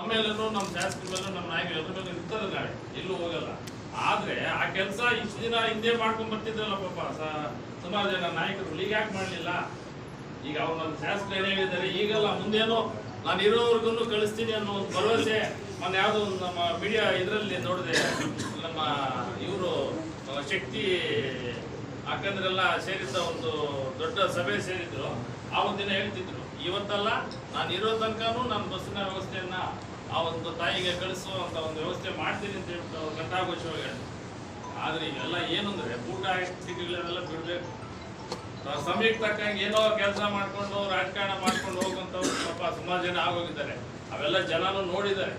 ನಮ್ಮ ಮೇಲೂ ನಮ್ಮ ಶಾಸಕರ ಮೇಲೂ ನಮ್ಮ ನಾಯಕರು ಎದುರು ಮೇಲೆ ಇರ್ತದೆ ನಾಳೆ. ಎಲ್ಲೂ ಹೋಗಲ್ಲ. ಆದರೆ ಆ ಕೆಲಸ ಇಷ್ಟು ದಿನ ಹಿಂದೆ ಮಾಡ್ಕೊಂಡು ಬರ್ತಿದ್ರಲ್ಲ ಪಾಪ, ಸ- ಸುಮಾರು ಜನ ನಾಯಕರು. ಈಗ ಯಾಕೆ ಮಾಡಲಿಲ್ಲ? ಈಗ ಅವ್ರು ನನ್ನ ಶಾಸಕರು ಏನ್ ಹೇಳಿದ್ದಾರೆ? ಈಗಲ್ಲ ಮುಂದೇನು ನಾನು ಇರೋವರೆಗೂ ಕಳಿಸ್ತೀನಿ ಅನ್ನೋ ಒಂದು ಭರವಸೆ ಮೊನ್ನೆ ಯಾವುದೋ ಒಂದು ನಮ್ಮ ಮೀಡಿಯಾ ಇದರಲ್ಲಿ ನೋಡಿದೆ. ನಮ್ಮ ಇವರು, ಶಕ್ತಿ ಅಕ್ಕಂದ್ರೆಲ್ಲ ಸೇರಿದ್ದ ಒಂದು ದೊಡ್ಡ ಸಭೆ ಸೇರಿದ್ರು, ಆ ಒಂದು ದಿನ ಹೇಳ್ತಿದ್ರು. ಇವತ್ತಲ್ಲ ನಾನು ಇರೋ ತನಕನೂ ನಾನು ಬಸ್ಸಿನ ವ್ಯವಸ್ಥೆಯನ್ನ ಆ ಒಂದು ತಾಯಿಗೆ ಕಳಿಸುವಂತ ಒಂದು ವ್ಯವಸ್ಥೆ ಮಾಡ್ತೀನಿ ಅಂತ ಹೇಳ್ಬಿಟ್ಟು ಅವ್ರು ಕಟ್ಟಾಘೋಷವಾಗಿ ಆದ್ರೆ ಇವೆಲ್ಲ ಏನಂದ್ರೆ ಊಟ ಸಿಟಿಗಳೆಲ್ಲ ಬಿಡ್ಬೇಕು. ಸಮಯಕ್ಕೆ ತಕ್ಕಂಗೆ ಏನೋ ಕೆಲಸ ಮಾಡ್ಕೊಂಡು, ರಾಜಕಾರಣ ಮಾಡ್ಕೊಂಡು ಹೋಗುವಂಥವ್ರು ಸ್ವಲ್ಪ ಸುಮಾರು ಜನ ಆಗೋಗಿದ್ದಾರೆ. ಅವೆಲ್ಲ ಜನನು ನೋಡಿದ್ದಾರೆ.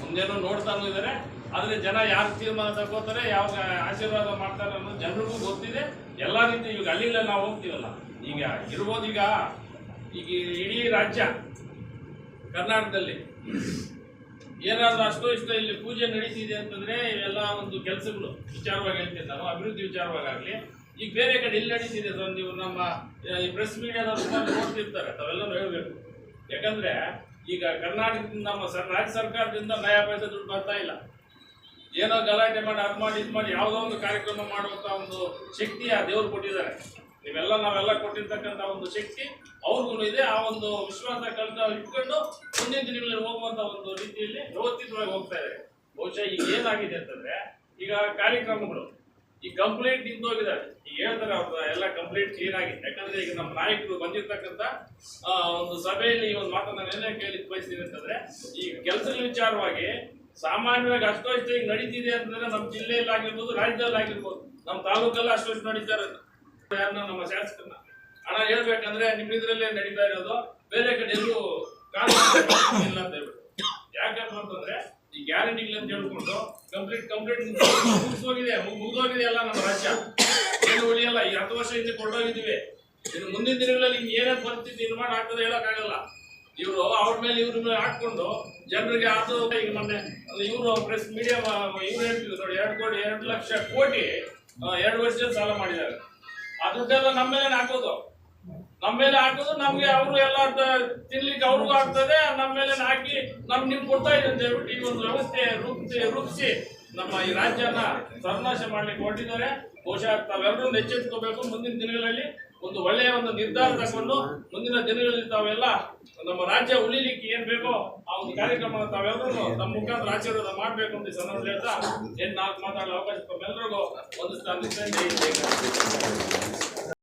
ಮುಂದೇನು ನೋಡ್ತಾನೂ ಇದ್ದಾರೆ. ಆದ್ರೆ ಜನ ಯಾರು ತೀರ್ಮಾನ ತಗೋತಾರೆ, ಯಾವಾಗ ಆಶೀರ್ವಾದ ಮಾಡ್ತಾರೆ ಅನ್ನೋದು ಜನರಿಗೂ ಗೊತ್ತಿದೆ. ಎಲ್ಲ ರೀತಿ ಈಗ ಅಲ್ಲಿಲ್ಲ ನಾವು ಹೋಗ್ತೀವಲ್ಲ. ಈಗ ಇರ್ಬೋದು ಈಗ ಈಗ ಇಡೀ ರಾಜ್ಯ ಕರ್ನಾಟಕದಲ್ಲಿ ಏನಾದರೂ ಅಷ್ಟೋ ಇಷ್ಟ ಇಲ್ಲಿ ಪೂಜೆ ನಡೀತಿದೆ ಅಂತಂದ್ರೆ ಇವೆಲ್ಲ ಒಂದು ಕೆಲಸಗಳು ವಿಚಾರವಾಗಿ ಹೇಳ್ತೀನಿ ನಾನು ಅಭಿವೃದ್ಧಿ ವಿಚಾರವಾಗಲಿ ಈಗ ಬೇರೆ ಕಡೆ ಇಲ್ಲಿ ನಡೀತಿದೆ ಸರ್, ನೀವು ನಮ್ಮ ಈ ಪ್ರೆಸ್ ಮೀಡಿಯಾದವ್ರು ನೋಡ್ತಿರ್ತಾರೆ ತಾವೆಲ್ಲ ಹೇಳಬೇಕು. ಯಾಕಂದ್ರೆ ಈಗ ಕರ್ನಾಟಕದಿಂದ ನಮ್ಮ ರಾಜ್ಯ ಸರ್ಕಾರದಿಂದ ನಯಾ ಪೈಸೆ ದುಡ್ಡು ಬರ್ತಾ ಇಲ್ಲ. ಏನೋ ಗಲಾಟೆ ಮಾಡಿ, ಅದು ಮಾಡಿ, ಇದು ಮಾಡಿ, ಯಾವುದೋ ಒಂದು ಕಾರ್ಯಕ್ರಮ ಮಾಡುವಂತ ಒಂದು ಶಕ್ತಿ ಆ ದೇವರು ಕೊಟ್ಟಿದ್ದಾರೆ. ನೀವೆಲ್ಲ ನಾವೆಲ್ಲ ಕೊಟ್ಟಿರ್ತಕ್ಕಂಥ ಒಂದು ಶಕ್ತಿ ಅವ್ರಿಗೂ ಇದೆ. ಆ ಒಂದು ವಿಶ್ವಾಸ ಕಲಿತ ಇಟ್ಕೊಂಡು ಮುಂದಿನ ದಿನಗಳಲ್ಲಿ ಹೋಗುವಂತ ಒಂದು ರೀತಿಯಲ್ಲಿ ವ್ಯವಸ್ಥಿತವಾಗಿ ಹೋಗ್ತಾ ಇದೆ. ಬಹುಶಃ ಈಗ ಏನಾಗಿದೆ ಅಂತಂದ್ರೆ, ಈಗ ಕಾರ್ಯಕ್ರಮಗಳು ಈ ಕಂಪ್ಲೀಟ್ ನಿಂತೋಗಿದ್ದಾರೆ ಈಗ ಹೇಳ್ತಾರೆ ಅವ್ರ, ಎಲ್ಲ ಕಂಪ್ಲೀಟ್ ಕ್ಲೀನ್ ಆಗಿದೆ. ಯಾಕಂದ್ರೆ ಈಗ ನಮ್ಮ ನಾಯಕರು ಬಂದಿರ್ತಕ್ಕಂಥ ಒಂದು ಸಭೆಯಲ್ಲಿ ಈ ಒಂದು ಮಾತನ್ನ ಕೇಳಿ ಬಯಸ್ತೀನಿ ಅಂತಂದ್ರೆ, ಈ ಕೆಲಸದ ವಿಚಾರವಾಗಿ ಸಾಮಾನ್ಯವಾಗಿ ಅಷ್ಟೋ ಇಷ್ಟ ಈಗ ನಡೀತಿದೆ ಅಂತಂದ್ರೆ ನಮ್ಮ ಜಿಲ್ಲೆಯಲ್ಲಿ ಆಗಿರ್ಬೋದು ರಾಜ್ಯದಲ್ಲಿ ಆಗಿರ್ಬೋದು ನಮ್ಮ ತಾಲೂಕಲ್ಲಿ ಅಷ್ಟೋ ಇಷ್ಟು ನಡೀತಾರೆ ಯಾರನ್ನ ನಮ್ಮ ಶಾಸಕರನ್ನ. ಹಣ ಹೇಳ್ಬೇಕಂದ್ರೆ ನಿಮ್ಮ ಇದ್ರಲ್ಲೇ ನಡೀತಾ ಇರೋದು. ಬೇರೆ ಕಡೆ ಎಲ್ಲೂ ಕಾನೂನು ಇಲ್ಲ ಅಂತ ಹೇಳ್ಬಿಟ್ಟು. ಯಾಕಪ್ಪ ಅಂತಂದ್ರೆ ಈ ಗ್ಯಾರಂಟಿಗಳು ಅಂತ ಹೇಳ್ಕೊಂಡು ಕಂಪ್ಲೀಟ್ ಕಂಪ್ಲೀಟ್ ಮುಗಿಸೋಗಿದೆ ಮುಗಿದೋಗಿದೆ ಎಲ್ಲ ನಮ್ಮ ರಾಜ್ಯ. ಏನು ಉಳಿಯಲ್ಲ? ಈ ಹತ್ತು ವರ್ಷ ಹಿಂದೆ ಕೊಂಡೋಗಿದ್ದೀವಿ. ಇನ್ನು ಮುಂದಿನ ದಿನಗಳಲ್ಲಿ ಇನ್ನು ಏನೇನು ಪರಿಸ್ಥಿತಿ ನಿರ್ಮಾಣ ಆಗ್ತದೆ ಹೇಳಕ್ಕಾಗಲ್ಲ. ಇವರು ಅವ್ರ ಮೇಲೆ ಇವ್ರ ಮೇಲೆ ಹಾಕೊಂಡು ಜನರಿಗೆ ಅದು ಈಗ ಮೊನ್ನೆ ಇವರು ಪ್ರೆಸ್ ಮೀಡಿಯಾ ಇವ್ರು ಹೇಳ್ತಿದ್ರು ನೋಡಿ, ಎರಡು ಕೋಟಿ, ಎರಡು ಲಕ್ಷ ಕೋಟಿ ಎರಡು ವರ್ಷದ ಸಾಲ ಮಾಡಿದ್ದಾರೆ. ಆ ದುಡ್ಡೆಲ್ಲ ನಮ್ಮ ಮೇಲೆ ಹಾಕೋದು. ನಮ್ಮ ಮೇಲೆ ಹಾಕೋದು, ನಮ್ಗೆ ಅವರು ಎಲ್ಲ ತಿನ್ಲಿಕ್ಕೆ ಅವ್ರಿಗೂ ಆಗ್ತದೆ ನಮ್ಮ ಮೇಲೆ ಹಾಕಿ ನಮ್ಗೆ ನೀವು ಕೊಡ್ತಾ ಇದೆ ಅಂತ ಹೇಳ್ಬಿಟ್ಟು ಈ ಒಂದು ವ್ಯವಸ್ಥೆ ರೂಪಿಸಿ ರೂಪಿಸಿ ನಮ್ಮ ಈ ರಾಜ್ಯನ ಸರ್ನಾಶ ಮಾಡ್ಲಿಕ್ಕೆ ಹೊರಟಿದ್ದಾರೆ. ಬಹುಶಃ ತಾವೆಲ್ಲರೂ ಎಚ್ಚೆತ್ಕೋಬೇಕು ಮುಂದಿನ ದಿನಗಳಲ್ಲಿ. ಒಂದು ಒಳ್ಳೆಯ ಒಂದು ನಿರ್ಧಾರ ತಗೊಂಡು ಮುಂದಿನ ದಿನಗಳಲ್ಲಿ ತಾವೆಲ್ಲ ನಮ್ಮ ರಾಜ್ಯ ಉಳಿಲಿಕ್ಕೆ ಏನ್ ಬೇಕೋ ಆ ಒಂದು ಕಾರ್ಯಕ್ರಮ ತಾವೆಲ್ಲರೂ ತಮ್ಮ ಮುಖಾಂತರ ಆಶೀರ್ವಾದ ಮಾಡ್ಬೇಕು ಅಂತ ಸಂದರ್ಭ ಹೇಳ್ತಾ ಏನ್ ನಾಲ್ಕು ಮಾತಾಡಲು ಅವಕಾಶ ತಮ್ಮೆಲ್ಲರಿಗೂ ಒಂದು